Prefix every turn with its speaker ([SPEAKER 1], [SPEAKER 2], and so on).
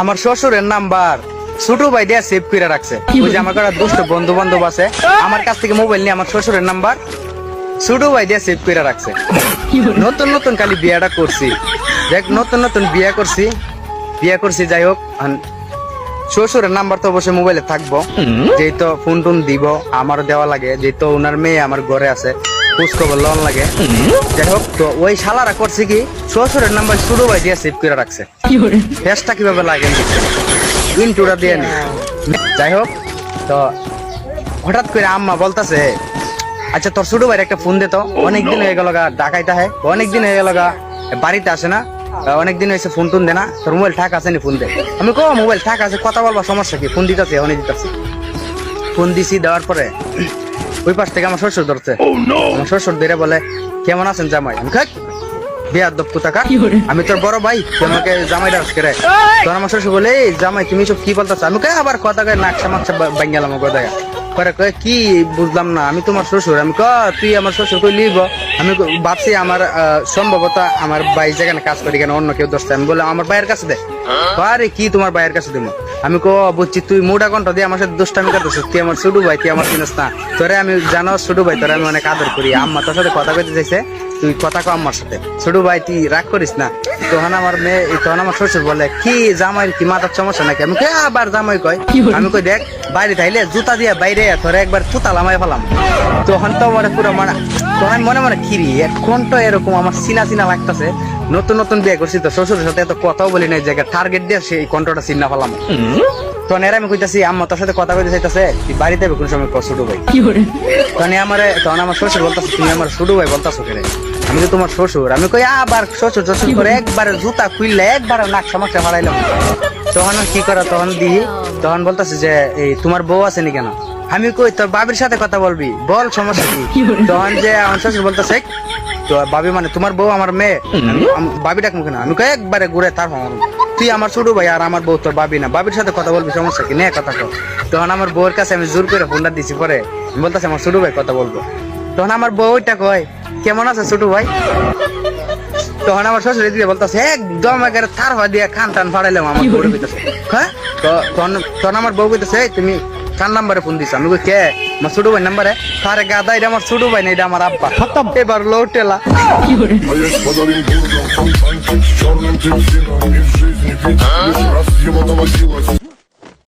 [SPEAKER 1] আমার শ্বশুরের নাম্বার। ছোট ভাই দিয়ে সেভ করে রাখছে। ওই যে আমার কাছে দুষ্ট বন্ধু বান্ধব আছে আমার কাছ থেকে মোবাইল নিয়ে আমার শ্বশুরের নাম্বার ছোট ভাই দিয়ে সেভ করে রাখছে। নতুন নতুন খালি বিয়াটা করছি। দেখ নতুন নতুন বিয়া করছি। বিয়া করছি যাই হোক শ্বশুরের নাম্বার তো অবশ্যই মোবাইলে থাকব। যেই তো ফোন টোন দিব আমারও দেওয়া লাগে। যেই তো ওনার মেয়ে আমার ঘরে আছে লাগে। যাই হোক তো ওই শালারা করছে কি শ্বশুরের নাম্বার ভাই দিয়ে সেভ করে রাখছে। ফেসটা কীভাবে লাগে ইন্টুটা দিয়ে নি। যাই হোক তো হঠাৎ করে আম্মা বলতাছে আচ্ছা তোর ছোট ভাইয়ের একটা ফোন দে তো। অনেকদিন হয়ে গেল গা ঢাকাইতে হয়। অনেকদিন হয়ে গেল গা বাড়িতে আসে না। অনেকদিন হয়েছে ফোন টোন দে না। তোর মোবাইল ঠাক আছে নি ফোন দে। আমি কো মোবাইল ঠাক আছে কথা বলবা সমস্যা কি? ফোন দিতেছে অনেক দিতেছে। ফোন দিছি দেওয়ার পরে ওই পাশ থেকে আমার শ্বশুর ধরছে। আমার শ্বশুর ধরে বলে কেমন আছেন জামাই? আমি খাক বিয়ার দপ্তু টাকা আমি তোর বড় ভাই তুই আমাকে জামাই ডাস করে তোর আমার শ্বশুর বলে এই জামাই তুমি সব কি বলতেছ? আমি কই আবার কথা কয়ে নাকশা মাকশা বাঙ্গালাম কথা পরে কয়ে কি বুঝলাম না আমি তোমার শ্বশুর। আমি ক তুই আমার শ্বশুর কই লিব? আমি ভাবছি আমার আহ, সম্ভবত আমার ভাই যেখানে কাজ করি কেন অন্য কেউ দোষটা আমি বলে আমার ভাইয়ের কাছে দে। আরে কি তোমার ভাইয়ের কাছে দিব? আমি কো বুঝছি তুই মোটা কণ্ঠ দিয়ে আমার সাথে দুষ্টামি করতেছ তুই আমার ছোট ভাই তুই আমার চিনস না। তোরে আমি জানো ছোট ভাই তোরে আমি অনেক আদর করি। আম্মা তোর সাথে কথা কইতে চাইছে তুই কথা কো আম্মার সাথে। ছোট ভাই তুই রাগ করিস না। তখন আমার মেয়ে তখন আমার শ্বশুর বলে কি জামাই কি মাথার সমস্যা নাকি? আমি কই আবার জামাই কয়। আমি কই দেখ বাইরে থাইলে জুতা দিয়ে বাইরে তোরে একবার তুতা লামাই ফেলাম। তখন তো মানে পুরো মানে তখন মনে মনে খিরি এখন তো এরকম আমার চিনা চিনা লাগতেছে। নতুন নতুন বিয়ে করছি তো শ্বশুরের সাথে এত কথাও বলি না জায়গা টার্গেট দিয়ে সেই কন্ট্রোলটা চিন্না ফেলাম তখন এর আমি কইতাছি আম্মা তোর সাথে কথা কইতে চাইতাছে তুই বাড়িতে কোন সময় কর ছোট ভাই। তখন আমার তখন আমার শ্বশুর বলতাছে তুমি আমার ছোট ভাই বলতাছো কেন? আমি তো তোমার শ্বশুর আমি কই আবার শ্বশুর শ্বশুর করে একবার জুতা খুললে একবার নাক সমস্যা ফাড়াইলাম তখন কি করা তখন দিই তখন বলতাছে যে এই তোমার বউ আছে নি কেন? আমি কই তোর বাবির সাথে কথা বলবি বল সমস্যা কি? তখন যে আমার শ্বশুর বলতেছে তো বাবি মানে তোমার বউ আমার মেয়ে। বাবি ডাক মুখে না আমি একবারে ঘুরে তার মারুম। তুই আমার ছোট ভাই আর আমার বউ তোর বাবি না। বাবির সাথে কথা বলবি সমস্যা কি? নে কথা কর তখন আমার বউয়ের কাছে আমি জোর করে ফোনটা দিছি পরে বলতেছি আমার ছোট ভাই কথা বলব। তখন আমার বউ ওইটা কয় কেমন আছে ছোট ভাই? তখন আমার শ্বশুর দিদি বলতেছে একদম একেবারে থার হওয়া দিয়ে খান টান ফাড়াইলাম আমার বউর কইতেছে হ্যাঁ? তো তখন তখন আমার বউ কইতেছে "এই, তুমি কার নাম্বারে ফোন দিছ। আমি কই কে? আমার ছোট ভাই নাম্বারে তার গাদা এটা আমার ছোট ভাই না এটা আমার আব্বা খতম এবার লোটেলা